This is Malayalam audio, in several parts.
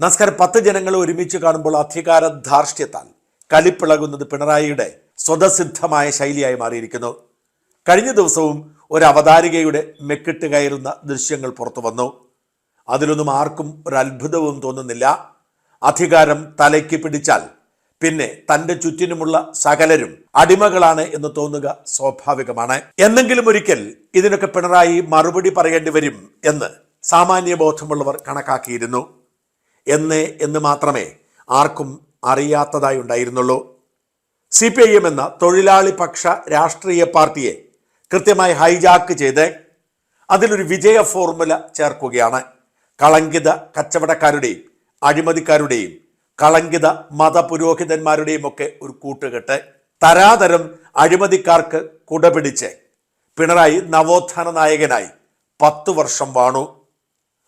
നമസ്കാരം. പത്ത് ജനങ്ങൾ ഒരുമിച്ച് കാണുമ്പോൾ അധികാര ധാർഷ്ട്യത്താൽ കലിപ്പിളകുന്നത് പിണറായിയുടെ സ്വതസിദ്ധമായ ശൈലിയായി മാറിയിരിക്കുന്നു. കഴിഞ്ഞ ദിവസവും ഒരു അവതാരികയുടെ മെക്കിട്ട് കയറുന്ന ദൃശ്യങ്ങൾ പുറത്തു വന്നു. അതിലൊന്നും ആർക്കും ഒരു അത്ഭുതവും തോന്നുന്നില്ല. അധികാരം തലയ്ക്ക് പിടിച്ചാൽ പിന്നെ തന്റെ ചുറ്റിനുമുള്ള സകലരും അടിമകളാണ് എന്ന് തോന്നുക സ്വാഭാവികമാണ്. എന്നെങ്കിലും ഒരിക്കൽ ഇതിനൊക്കെ പിണറായി മറുപടി പറയേണ്ടി വരും എന്ന് സാമാന്യ ബോധമുള്ളവർ കണക്കാക്കിയിരുന്നു. എന്ന് എന്ന് മാത്രമേ ആർക്കും അറിയാത്തതായി ഉണ്ടായിരുന്നുള്ളൂ. സി പി ഐ എം എന്ന തൊഴിലാളി പക്ഷ രാഷ്ട്രീയ പാർട്ടിയെ കൃത്യമായി ഹൈജാക്ക് ചെയ്ത് അതിലൊരു വിജയ ഫോർമുല ചേർക്കുകയാണ്. കളങ്കിത കച്ചവടക്കാരുടെയും അഴിമതിക്കാരുടെയും കളങ്കിത മതപുരോഹിതന്മാരുടെയും ഒക്കെ ഒരു കൂട്ടുകെട്ട് തരാതരം അഴിമതിക്കാർക്ക് കുടപിടിച്ച് പിണറായി നവോത്ഥാന നായകനായി പത്തു വർഷം വാണു.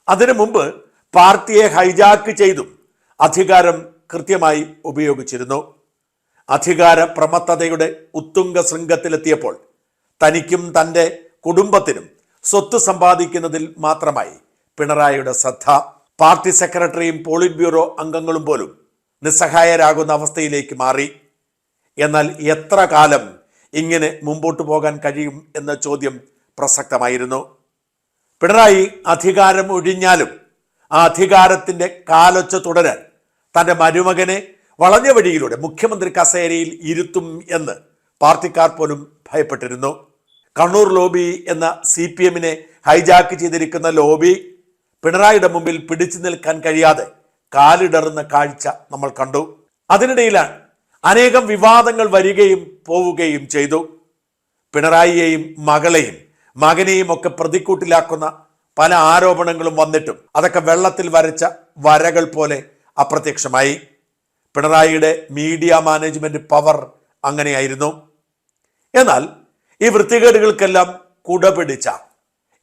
അതിനു മുമ്പ് പാർട്ടിയെ ഹൈജാക്ക് ചെയ്തും അധികാരം കൃത്യമായി ഉപയോഗിച്ചിരുന്നു. അധികാര പ്രമത്തതയുടെ ഉത്തുംഗ ശൃംഗത്തിലെത്തിയപ്പോൾ തനിക്കും തന്റെ കുടുംബത്തിനും സ്വത്ത് സമ്പാദിക്കുന്നതിൽ മാത്രമായി പിണറായിയുടെ ശ്രദ്ധ. പാർട്ടി സെക്രട്ടറിയും പോളിറ്റ് ബ്യൂറോ അംഗങ്ങളും പോലും നിസ്സഹായരാകുന്ന അവസ്ഥയിലേക്ക് മാറി. എന്നാൽ എത്ര കാലം ഇങ്ങനെ മുമ്പോട്ട് പോകാൻ കഴിയും എന്ന ചോദ്യം പ്രസക്തമായിരുന്നു. പിണറായി അധികാരം ഒഴിഞ്ഞാലും ആ അധികാരത്തിന്റെ കാലൊച്ച തുടരാൻ തന്റെ മരുമകനെ വളഞ്ഞ വഴിയിലൂടെ മുഖ്യമന്ത്രി കസേരയിൽ ഇരുത്തും എന്ന് പാർട്ടിക്കാർ പോലും ഭയപ്പെട്ടിരുന്നു. കണ്ണൂർ ലോബി എന്ന സി പി എമ്മിനെ ഹൈജാക്ക് ചെയ്തിരിക്കുന്ന ലോബി പിണറായിയുടെ മുമ്പിൽ പിടിച്ചു നിൽക്കാൻ കഴിയാതെ കാലിടറുന്ന കാഴ്ച നമ്മൾ കണ്ടു. അതിനിടയിലാണ് അനേകം വിവാദങ്ങൾ വരികയും പോവുകയും ചെയ്തു. പിണറായിയെയും മകളെയും മകനെയും ഒക്കെ പ്രതിക്കൂട്ടിലാക്കുന്ന പല ആരോപണങ്ങളും വന്നിട്ടും അതൊക്കെ വെള്ളത്തിൽ വരച്ച വരകൾ പോലെ അപ്രത്യക്ഷമായി. പിണറായിയുടെ മീഡിയ മാനേജ്മെന്റ് പവർ അങ്ങനെയായിരുന്നു. എന്നാൽ ഈ വൃത്തികേടുകൾക്കെല്ലാം കുടപിടിച്ച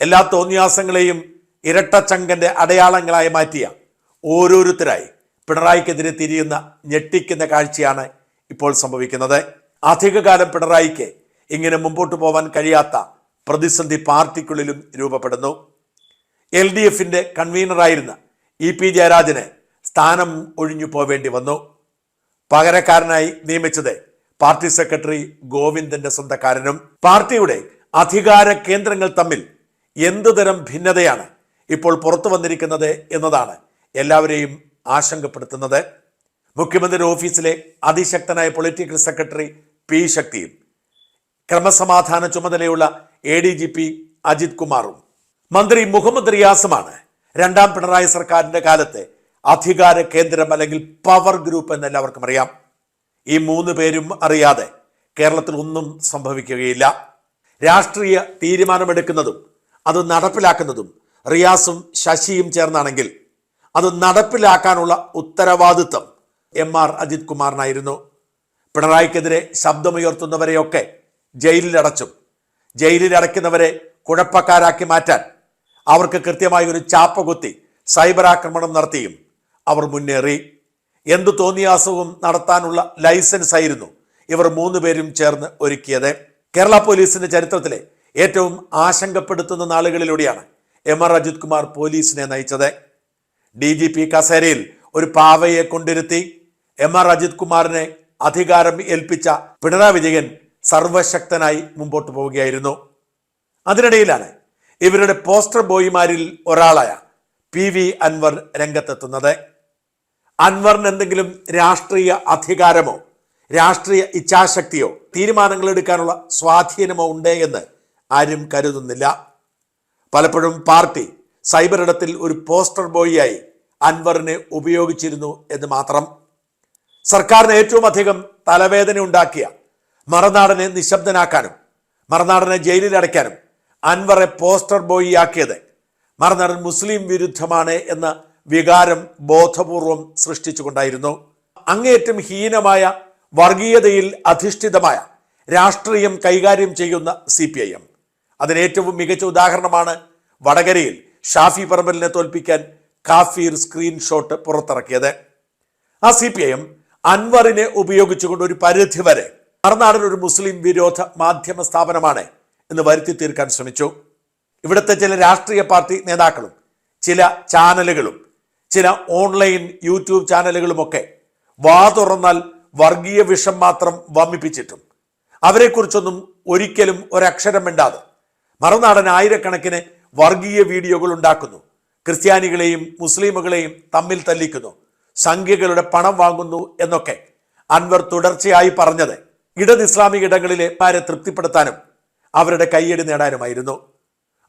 എല്ലാ തോന്നിയാസങ്ങളെയും ഇരട്ടച്ചങ്കന്റെ അടയാളങ്ങളായി മാറ്റിയ ഓരോരുത്തരായി പിണറായിക്കെതിരെ തിരിയുന്ന ഞെട്ടിക്കുന്ന കാഴ്ചയാണ് ഇപ്പോൾ സംഭവിക്കുന്നത്. അധികകാലം പിണറായിക്ക് ഇങ്ങനെ മുമ്പോട്ട് പോവാൻ കഴിയാത്ത പ്രതിസന്ധി പാർട്ടിക്കുള്ളിലും രൂപപ്പെടുന്നു. എൽ ഡി എഫിന്റെ കൺവീനറായിരുന്ന ഇ പി ജയരാജന് സ്ഥാനം ഒഴിഞ്ഞു പോവേണ്ടി വന്നു. പകരക്കാരനായി നിയമിച്ചത് പാർട്ടി സെക്രട്ടറി ഗോവിന്ദന്റെ സ്വന്തക്കാരനും. പാർട്ടിയുടെ അധികാര കേന്ദ്രങ്ങൾ തമ്മിൽ എന്തുതരം ഭിന്നതയാണ് ഇപ്പോൾ പുറത്തു വന്നിരിക്കുന്നത് എന്നതാണ് എല്ലാവരെയും ആശങ്കപ്പെടുത്തുന്നത്. മുഖ്യമന്ത്രി ഓഫീസിലെ അതിശക്തനായ പൊളിറ്റിക്കൽ സെക്രട്ടറി പി ശക്തിയും ക്രമസമാധാന ചുമതലയുള്ള A D G P Ajith കുമാറും മന്ത്രി മുഹമ്മദ് റിയാസുമാണ് രണ്ടാം പിണറായി സർക്കാരിന്റെ കാലത്തെ അധികാര കേന്ദ്രം അല്ലെങ്കിൽ പവർ ഗ്രൂപ്പ് എന്ന് എല്ലാവർക്കും അറിയാം. ഈ മൂന്ന് പേരും അറിയാതെ കേരളത്തിൽ ഒന്നും സംഭവിക്കുകയില്ല. രാഷ്ട്രീയ തീരുമാനമെടുക്കുന്നതും അത് നടപ്പിലാക്കുന്നതും റിയാസും ശശിയും ചേർന്നാണെങ്കിൽ അത് നടപ്പിലാക്കാനുള്ള ഉത്തരവാദിത്വം എം ആർ അജിത് കുമാറിനായിരുന്നു. പിണറായിക്കെതിരെ ശബ്ദമുയർത്തുന്നവരെയൊക്കെ ജയിലിലടച്ചും ജയിലിലടയ്ക്കുന്നവരെ കുഴപ്പക്കാരാക്കി മാറ്റാൻ അവർക്ക് കൃത്യമായി ഒരു ചാപ്പ കുത്തി സൈബർ ആക്രമണം നടത്തിയും അവർ മുന്നേറി. എന്തു തോന്നിയാസവും നടത്താനുള്ള ലൈസൻസ് ആയിരുന്നു ഇവർ മൂന്ന് പേരും ചേർന്ന് ഒരുക്കിയത്. കേരള പോലീസിന്റെ ചരിത്രത്തിലെ ഏറ്റവും ആശങ്കപ്പെടുത്തുന്ന നാളുകളിലൂടെയാണ് എം ആർ അജിത് കുമാർ പോലീസിനെ നയിച്ചത്. ഡി ജി പി കസേരയിൽ ഒരു പാവയെ കൊണ്ടിരുത്തി എം ആർ അജിത് കുമാറിനെ അധികാരം ഏൽപ്പിച്ച പിണറായി വിജയൻ സർവശക്തനായി മുമ്പോട്ട് പോവുകയായിരുന്നു. അതിനിടയിലാണ് ഇവരുടെ പോസ്റ്റർ ബോയിമാരിൽ ഒരാളായ പി വി അൻവർ രംഗത്തെത്തുന്നത്. അൻവറിന് എന്തെങ്കിലും രാഷ്ട്രീയ അധികാരമോ രാഷ്ട്രീയ ഇച്ഛാശക്തിയോ തീരുമാനങ്ങൾ എടുക്കാനുള്ള സ്വാധീനമോ ഉണ്ട് എന്ന് ആരും കരുതുന്നില്ല. പലപ്പോഴും പാർട്ടി സൈബർ ഇടത്തിൽ ഒരു പോസ്റ്റർ ബോയിയായി അൻവറിനെ ഉപയോഗിച്ചിരുന്നു എന്ന് മാത്രം. സർക്കാരിന് ഏറ്റവും അധികം തലവേദന ഉണ്ടാക്കിയ മറനാടനെ നിശബ്ദനാക്കാനും മറനാടനെ ജയിലിൽ അടയ്ക്കാനും അൻവറെ പോസ്റ്റർ ബോയിയാക്കിയത് മറനാടൻ മുസ്ലിം വിരുദ്ധമാണ് എന്ന വികാരം ബോധപൂർവം സൃഷ്ടിച്ചുകൊണ്ടായിരുന്നു. അങ്ങേയറ്റം ഹീനമായ വർഗീയതയിൽ അധിഷ്ഠിതമായ രാഷ്ട്രീയം കൈകാര്യം ചെയ്യുന്ന സി പി ഐ എം അതിനേറ്റവും മികച്ച ഉദാഹരണമാണ് വടകരയിൽ ഷാഫി പറമ്പലിനെ തോൽപ്പിക്കാൻ കാഫീർ സ്ക്രീൻഷോട്ട് പുറത്തിറക്കിയത്. ആ സി പി ഐ എം അൻവറിനെ ഉപയോഗിച്ചുകൊണ്ട് ഒരു പരിധി വരെ മറുനാടൻ ഒരു മുസ്ലിം വിരോധ മാധ്യമ സ്ഥാപനമാണ് എന്ന് വരുത്തി തീർക്കാൻ ശ്രമിച്ചു. ഇവിടുത്തെ ചില രാഷ്ട്രീയ പാർട്ടി നേതാക്കളും ചില ചാനലുകളും ചില ഓൺലൈൻ യൂട്യൂബ് ചാനലുകളുമൊക്കെ വാ തുറന്നാൽ വർഗീയ വിഷം മാത്രം വമിപ്പിച്ചിട്ടും അവരെക്കുറിച്ചൊന്നും ഒരിക്കലും ഒരക്ഷരം മിണ്ടാതെ മറുനാടൻ ആയിരക്കണക്കിന് വർഗീയ വീഡിയോകൾ ഉണ്ടാക്കുന്നു. ക്രിസ്ത്യാനികളെയും മുസ്ലിമുകളെയും തമ്മിൽ തല്ലിക്കുന്നു. സംഖ്യകളുടെ പണം വാങ്ങുന്നു എന്നൊക്കെ അൻവർ തുടർച്ചയായി പറഞ്ഞത് ഇടത് ഇസ്ലാമിക ഇടങ്ങളിലെ മാരെ തൃപ്തിപ്പെടുത്താനും അവരുടെ കയ്യടി നേടാനുമായിരുന്നു.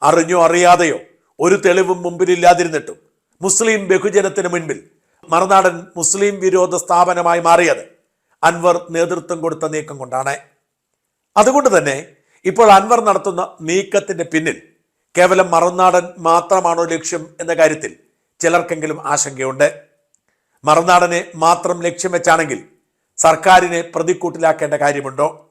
അറിഞ്ഞോ അറിയാതെയോ ഒരു തെളിവും മുമ്പിലില്ലാതിരുന്നിട്ടും മുസ്ലിം ബഹുജനത്തിന് മുൻപിൽ മറുനാടൻ മുസ്ലിം വിരോധ സ്ഥാപനമായി മാറിയത് അൻവർ നേതൃത്വം കൊടുത്ത നീക്കം കൊണ്ടാണ്. അതുകൊണ്ട് തന്നെ ഇപ്പോൾ അൻവർ നടത്തുന്ന നീക്കത്തിന്റെ പിന്നിൽ കേവലം മറുനാടൻ മാത്രമാണോ ലക്ഷ്യം എന്ന കാര്യത്തിൽ ചിലർക്കെങ്കിലും ആശങ്കയുണ്ട്. മറുനാടനെ മാത്രം ലക്ഷ്യം വെച്ചാണെങ്കിൽ സർക്കാരിനെ പ്രതിക്കൂട്ടിലാക്കേണ്ട കാര്യമുണ്ടോ?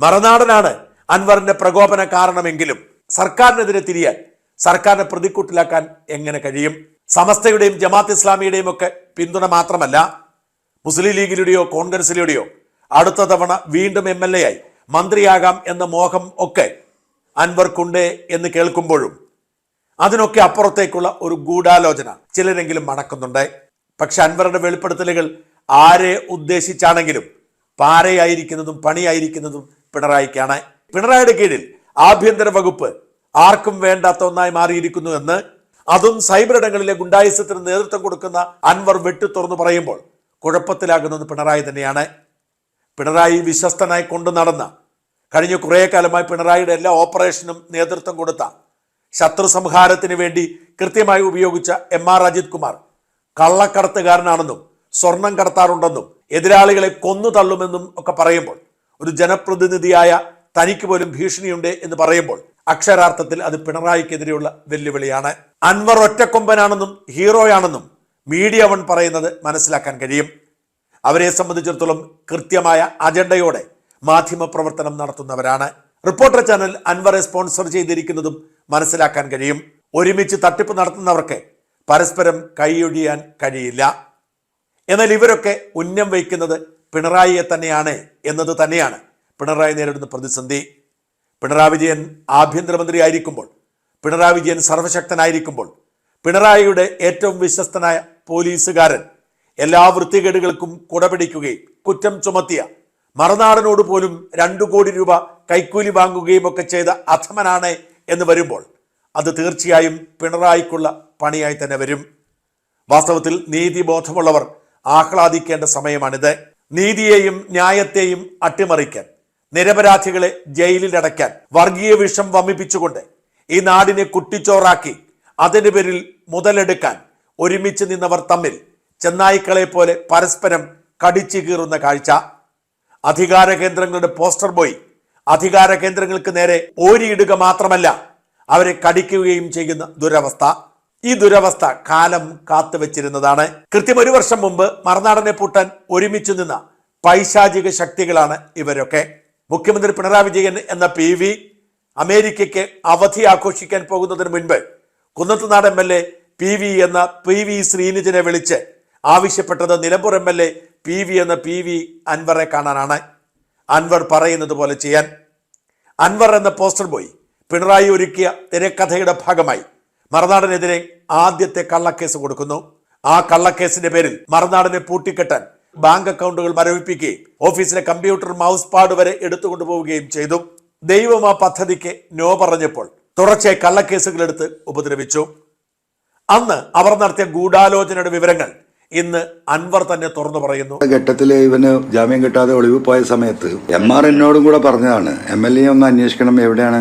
മറുനാടനാണ് അൻവറിന്റെ പ്രകോപന കാരണമെങ്കിലും സർക്കാരിനെതിരെ തിരിയാൻ സർക്കാരിനെ പ്രതിക്കൂട്ടിലാക്കാൻ എങ്ങനെ കഴിയും? സമസ്തയുടെയും ജമാത്ത് ഇസ്ലാമിയുടെയും ഒക്കെ പിന്തുണ മാത്രമല്ല മുസ്ലിം ലീഗിലുടെയോ കോൺഗ്രസിലുടെയോ അടുത്ത തവണ വീണ്ടും എം എൽ എ ആയി മന്ത്രിയാകാം എന്ന മോഹം ഒക്കെ അൻവർക്കുണ്ട് എന്ന് കേൾക്കുമ്പോഴും അതിനൊക്കെ അപ്പുറത്തേക്കുള്ള ഒരു ഗൂഢാലോചന ചിലരെങ്കിലും മണക്കുന്നുണ്ട്. പക്ഷെ അൻവറുടെ വെളിപ്പെടുത്തലുകൾ ആരെ ഉദ്ദേശിച്ചാണെങ്കിലും പാരയായിരിക്കുന്നതും പണിയായിരിക്കുന്നതും പിണറായിക്കാണ്. പിണറായിയുടെ കീഴിൽ ആഭ്യന്തര വകുപ്പ് ആർക്കും വേണ്ടാത്ത ഒന്നായി മാറിയിരിക്കുന്നു എന്ന് അതും സൈബർ ഇടങ്ങളിലെ ഗുണ്ടായുസത്തിന് നേതൃത്വം കൊടുക്കുന്ന അൻവർ വെട്ടി തുറന്നു പറയുമ്പോൾ കുഴപ്പത്തിലാകുന്നത് പിണറായി തന്നെയാണ്. പിണറായി വിശ്വസ്തനായി കൊണ്ടു നടന്ന കഴിഞ്ഞ കുറേ കാലമായി പിണറായിയുടെ എല്ലാ ഓപ്പറേഷനും നേതൃത്വം കൊടുത്ത ശത്രു സംഹാരത്തിന് വേണ്ടി കൃത്യമായി ഉപയോഗിച്ച എം ആർ അജിത് കുമാർ കള്ളക്കടത്തുകാരനാണെന്നും സ്വർണം കടത്താറുണ്ടെന്നും എതിരാളികളെ കൊന്നു തള്ളുമെന്നും ഒക്കെ പറയുമ്പോൾ ഒരു ജനപ്രതിനിധിയായ തനിക്ക് പോലും ഭീഷണിയുണ്ട് എന്ന് പറയുമ്പോൾ അക്ഷരാർത്ഥത്തിൽ അത് പിണറായിക്കെതിരെയുള്ള വെല്ലുവിളിയാണ്. അൻവർ ഒറ്റക്കൊമ്പനാണെന്നും ഹീറോയാണെന്നും മീഡിയ വൺ പറയുന്നത് മനസ്സിലാക്കാൻ കഴിയും. അവരെ സംബന്ധിച്ചിടത്തോളം കൃത്യമായ അജണ്ടയോടെ മാധ്യമപ്രവർത്തനം നടത്തുന്നവരാണ്. റിപ്പോർട്ടർ ചാനൽ അൻവറെ സ്പോൺസർ ചെയ്തിരിക്കുന്നതും മനസ്സിലാക്കാൻ കഴിയും. ഒരുമിച്ച് തട്ടിപ്പ് നടത്തുന്നവർക്ക് പരസ്പരം കൈയൊഴിയാൻ കഴിയില്ല. എന്നാൽ ഇവരൊക്കെ ഉന്നം വയ്ക്കുന്നത് പിണറായിയെ തന്നെയാണ് എന്നത് തന്നെയാണ്. പിണറായി നേരിടുന്ന പ്രതിസന്ധി പിണറായി വിജയൻ ആഭ്യന്തരമന്ത്രി ആയിരിക്കുമ്പോൾ പിണറായി വിജയൻ സർവശക്തനായിരിക്കുമ്പോൾ പിണറായിയുടെ ഏറ്റവും വിശ്വസ്തനായ പോലീസുകാരൻ എല്ലാ വൃത്തികേടുകൾക്കും കുടപിടിക്കുകയും കുറ്റം ചുമത്തിയ മറുനാടനോട് പോലും രണ്ടു കോടി രൂപ കൈക്കൂലി വാങ്ങുകയും ഒക്കെ ചെയ്ത അധമനാണ് എന്ന് വരുമ്പോൾ അത് തീർച്ചയായും പിണറായിക്കുള്ള പണിയായി തന്നെ വരും. വാസ്തവത്തിൽ നീതിബോധമുള്ളവർ ആഹ്ലാദിക്കേണ്ട സമയമാണിത്. നീതിയെയും ന്യായത്തെയും അട്ടിമറിക്കാൻ നിരപരാധികളെ ജയിലിൽ ജയിലിലടയ്ക്കാൻ വർഗീയ വിഷം വമിപ്പിച്ചുകൊണ്ട് ഈ നാടിനെ കുട്ടിച്ചോറാക്കി അതിന്റെ പേരിൽ മുതലെടുക്കാൻ ഒരുമിച്ച് നിന്നവർ തമ്മിൽ ചെന്നായ്ക്കളെ പോലെ പരസ്പരം കടിച്ചു കീറുന്ന കാഴ്ച. അധികാര കേന്ദ്രങ്ങളുടെ പോസ്റ്റർ ബോയ് അധികാര കേന്ദ്രങ്ങൾക്ക് നേരെ ഓരിയിടുക മാത്രമല്ല അവരെ കടിക്കുകയും ചെയ്യുന്ന ദുരവസ്ഥ. ഈ ദുരവസ്ഥ കാലം കാത്തുവെച്ചിരുന്നതാണ്. കൃത്യം ഒരു വർഷം മുമ്പ് മറുനാടനെ പൂട്ടാൻ ഒരുമിച്ചു നിന്ന പൈശാചിക ശക്തികളാണ് ഇവരൊക്കെ. മുഖ്യമന്ത്രി പിണറായി വിജയൻ എന്ന പി വി അമേരിക്കയ്ക്ക് അവധി ആഘോഷിക്കാൻ പോകുന്നതിന് മുൻപ് Kunnathunad M L A P V എന്ന പി വി ശ്രീനിജിനെ വിളിച്ച് ആവശ്യപ്പെട്ടത് Nilambur M L A P V എന്ന പി വി അൻവറെ കാണാനാണ്. അൻവർ പറയുന്നത് പോലെ ചെയ്യാൻ. അൻവർ എന്ന പോസ്റ്റർ ബോയ് പിണറായി ഒരുക്കിയ തിരക്കഥയുടെ ഭാഗമായി മറുനാടനെതിരെ ആദ്യത്തെ കള്ളക്കേസ് കൊടുക്കുന്നു. ആ കള്ളക്കേസിന്റെ പേരിൽ മറുനാടിനെ പൂട്ടിക്കെട്ടാൻ ബാങ്ക് അക്കൗണ്ടുകൾ മരവിപ്പിക്കുകയും ഓഫീസിലെ കമ്പ്യൂട്ടർ മൗസ് പാഡ് വരെ എടുത്തുകൊണ്ടുപോവുകയും ചെയ്തു. ദൈവം ആ പദ്ധതിക്ക് നോ പറഞ്ഞപ്പോൾ തുടർച്ചയായി കള്ളക്കേസുകൾ എടുത്ത് ഉപദ്രവിച്ചു. അന്ന് അവർ നടത്തിയ ഗൂഢാലോചനയുടെ വിവരങ്ങൾ ഇന്ന് അൻവർ തന്നെ തുറന്നു പറയുന്നു. ഘട്ടത്തിൽ ഇവന് ജാമ്യം കിട്ടാതെ ഒളിവ് പോയ സമയത്ത് എം ആർ എന്നോടും കൂടെ പറഞ്ഞതാണ് എം എൽ എ ഒന്ന് അന്വേഷിക്കണം എവിടെയാണ്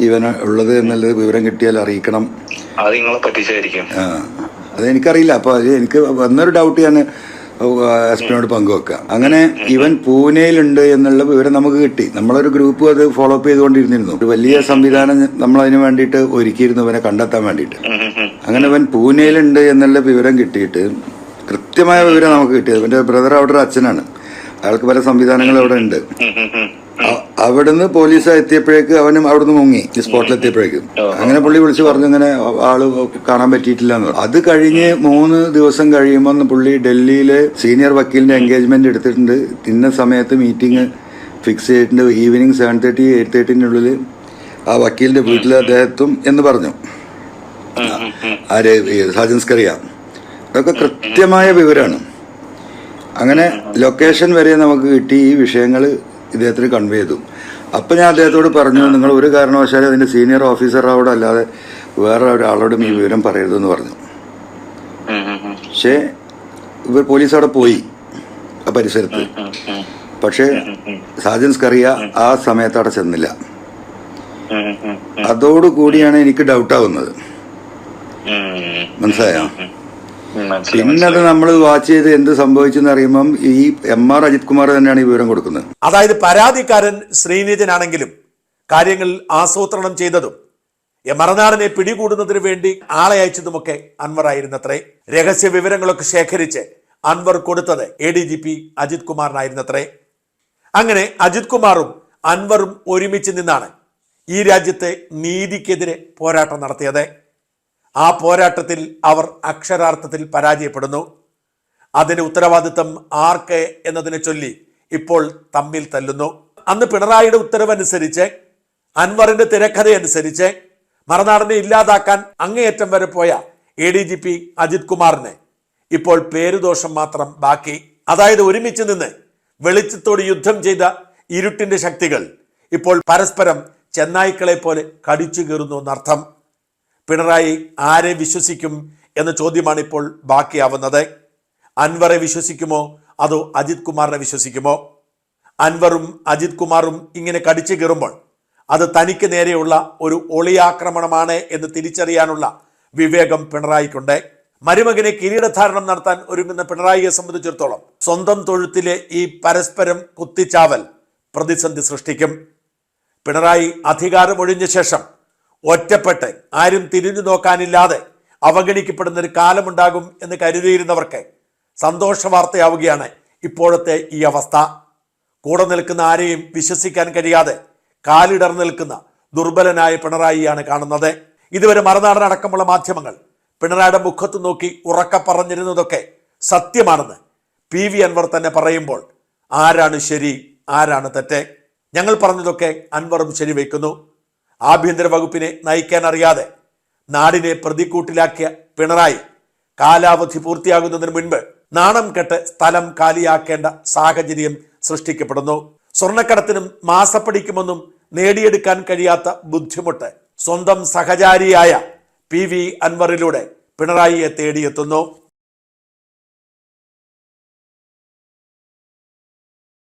ഇവന് ഉള്ളത് എന്നുള്ളത് വിവരം കിട്ടിയാൽ അറിയിക്കണം. അത് നിങ്ങളെ പറ്റിച്ചായിരിക്കും. ആ, അതെനിക്കറിയില്ല. അപ്പോൾ എനിക്ക് വന്നൊരു ഡൗട്ട് ഞാൻ എസ് പങ്കുവെക്കുക. പങ്കുവെക്കാം അങ്ങനെ ഇവൻ പൂനെയിലുണ്ട് എന്നുള്ള വിവരം നമുക്ക് കിട്ടി. നമ്മളൊരു ഗ്രൂപ്പ് അത് ഫോളോ അപ്പ് ചെയ്തുകൊണ്ടിരുന്നിരുന്നു. ഒരു വലിയ സംവിധാനം നമ്മൾ അതിന് വേണ്ടിയിട്ട് ഒരുക്കിയിരുന്നു ഇവനെ കണ്ടെത്താൻ വേണ്ടിയിട്ട്. അങ്ങനെ ഇവൻ പൂനെയിലുണ്ട് എന്നുള്ള വിവരം കിട്ടിയിട്ട് കൃത്യമായ വിവരം നമുക്ക് കിട്ടിയത്. ഇവന്റെ ബ്രദർ അവിടെ ഒരു അച്ഛനാണ്. അയാൾക്ക് പല സംവിധാനങ്ങളും അവിടെ ഉണ്ട്. അവിടുന്ന് പോലീസ് എത്തിയപ്പോഴേക്ക് അവനും അവിടുന്ന് മുങ്ങി ഈ സ്പോട്ടിൽ എത്തിയപ്പോഴേക്കും അങ്ങനെ പുള്ളി വിളിച്ച് പറഞ്ഞു ഇങ്ങനെ ആൾ കാണാൻ പറ്റിയിട്ടില്ല എന്ന്. അത് കഴിഞ്ഞ് മൂന്ന് ദിവസം കഴിയുമ്പോൾ പുള്ളി ഡൽഹിയിലെ സീനിയർ വക്കീലിന്റെ എൻഗേജ്മെന്റ് എടുത്തിട്ടുണ്ട്. ഇന്ന സമയത്ത് മീറ്റിംഗ് ഫിക്സ് ചെയ്തിട്ടുണ്ട്. ഈവനിങ് സെവൻ തേർട്ടി എയ്റ്റ് തേർട്ടിന്റെ ഉള്ളിൽ ആ വക്കീലിന്റെ വീട്ടിൽ അദ്ദേഹത്തും എന്ന് പറഞ്ഞു. ആര് സാജൻസ്കറിയ ഇതൊക്കെ കൃത്യമായ വിവരമാണ് അങ്ങനെ ലൊക്കേഷൻ വരെ നമുക്ക് കിട്ടി ഈ വിഷയങ്ങൾ ഇദ്ദേഹത്തിന് കൺവേ ചെയ്തു. അപ്പം ഞാൻ അദ്ദേഹത്തോട് പറഞ്ഞു നിങ്ങൾ ഒരു കാരണവശാലും അതിന്റെ സീനിയർ ഓഫീസറോട് അല്ലാതെ വേറെ ഒരാളോടും ഈ വിവരം പറയരുതെന്ന് പറഞ്ഞു. പക്ഷേ ഇവർ പോലീസ് അവിടെ പോയി ആ പരിസരത്ത്. പക്ഷേ സാജൻസ് കറിയ ആ സമയത്ത് അവിടെ ചെന്നില്ല. അതോടുകൂടിയാണ് എനിക്ക് ഡൗട്ടാവുന്നത്. മനസ്സിലായോ? ഉം, മനസ്സിലായി, പിന്നെ അത് നമ്മൾ വാച്ച് ചെയ്ത് എന്ത് സംഭവിച്ചെന്ന് അറിയുമ്പം ഈ എം ആർ അജിത് കുമാർ തന്നെയാണ് ഈ വിവരം കൊടുക്കുന്നത്. അതായത് പരാതിക്കാരൻ ശ്രീനിധനാണെങ്കിലും കാര്യങ്ങൾ ആസൂത്രണം ചെയ്തതും ഈ മറനാടനെ പിടികൂടുന്നതിന് വേണ്ടി ആളെ അയച്ചതുമൊക്കെ അൻവർ ആയിരുന്നത്രേ. രഹസ്യ വിവരങ്ങളൊക്കെ ശേഖരിച്ച് അൻവർ കൊടുത്തത് A D G P Ajith കുമാറിനായിരുന്നത്രേ അങ്ങനെ അജിത് കുമാറും അൻവറും ഒരുമിച്ച് നിന്നാണ് ഈ രാജ്യത്തെ നീതിക്കെതിരെ പോരാട്ടം നടത്തിയത്. ആ പോരാട്ടത്തിൽ അവർ അക്ഷരാർത്ഥത്തിൽ പരാജയപ്പെടുന്നു. അതിന് ഉത്തരവാദിത്തം ആർക്ക് എന്നതിനെ ചൊല്ലി ഇപ്പോൾ തമ്മിൽ തല്ലുന്നു. അന്ന് പിണറായിയുടെ ഉത്തരവനുസരിച്ച് അൻവറിന്റെ തിരക്കഥയനുസരിച്ച് മറനാടിനെ ഇല്ലാതാക്കാൻ അങ്ങേയറ്റം വരെ പോയ A D G P Ajith കുമാറിന് ഇപ്പോൾ പേരുദോഷം മാത്രം ബാക്കി. അതായത് ഒരുമിച്ച് നിന്ന് വെളിച്ചത്തോട് യുദ്ധം ചെയ്ത ഇരുട്ടിന്റെ ശക്തികൾ ഇപ്പോൾ പരസ്പരം ചെന്നായ്ക്കളെ പോലെ കടിച്ചു കീറുന്നു എന്നർത്ഥം. പിണറായി ആരെ വിശ്വസിക്കും എന്ന ചോദ്യമാണ് ഇപ്പോൾ ബാക്കിയാവുന്നത്. അൻവറെ വിശ്വസിക്കുമോ? അതോ അജിത് കുമാറിനെ വിശ്വസിക്കുമോ? അൻവറും അജിത് കുമാറും ഇങ്ങനെ കടിച്ചു കയറുമ്പോൾ അത് തനിക്ക് നേരെയുള്ള ഒരു ഒളിയാക്രമണമാണ് എന്ന് തിരിച്ചറിയാനുള്ള വിവേകം പിണറായിക്കുണ്ട്. മരുമകനെ കിരീടധാരണം നടത്താൻ ഒരുങ്ങുന്ന പിണറായിയെ സംബന്ധിച്ചിടത്തോളം സ്വന്തം തൊഴുത്തിലെ ഈ പരസ്പരം കുത്തിച്ചാവൽ പ്രതിസന്ധി സൃഷ്ടിക്കും. പിണറായി അധികാരമൊഴിഞ്ഞ ശേഷം ഒറ്റപ്പെട്ട് ആരും തിരിഞ്ഞു നോക്കാനില്ലാതെ അവഗണിക്കപ്പെടുന്ന ഒരു കാലമുണ്ടാകും എന്ന് കരുതിയിരുന്നവർക്ക് സന്തോഷ വാർത്തയാവുകയാണ് ഇപ്പോഴത്തെ ഈ അവസ്ഥ. കൂടെ നിൽക്കുന്ന ആരെയും വിശ്വസിക്കാൻ കഴിയാതെ കാലിടർ നിൽക്കുന്ന ദുർബലനായ പിണറായിയാണ് കാണുന്നത്. ഇതുവരെ മറുനാടൻ അടക്കമുള്ള മാധ്യമങ്ങൾ പിണറായിയുടെ മുഖത്ത് നോക്കി ഉറക്ക പറഞ്ഞിരുന്നതൊക്കെ സത്യമാണെന്ന് പി വി അൻവർ തന്നെ പറയുമ്പോൾ ആരാണ് ശരി ആരാണ് തെറ്റ്? ഞങ്ങൾ പറഞ്ഞതൊക്കെ അൻവറും ശരിവെക്കുന്നു. ആഭ്യന്തര വകുപ്പിനെ നയിക്കാൻ അറിയാതെ നാടിനെ പ്രതിക്കൂട്ടിലാക്കിയ പിണറായി കാലാവധി പൂർത്തിയാകുന്നതിന് മുൻപ് നാണം കെട്ട് സ്ഥലം കാലിയാക്കേണ്ട സാഹചര്യം സൃഷ്ടിക്കപ്പെടുന്നു. സ്വർണക്കടത്തിനും മാസപ്പടിക്കുമെന്നും നേടിയെടുക്കാൻ കഴിയാത്ത ബുദ്ധിമുട്ട് സ്വന്തം സഹചാരിയായ പി വി അൻവറിലൂടെ പിണറായിയെ തേടിയെത്തുന്നു.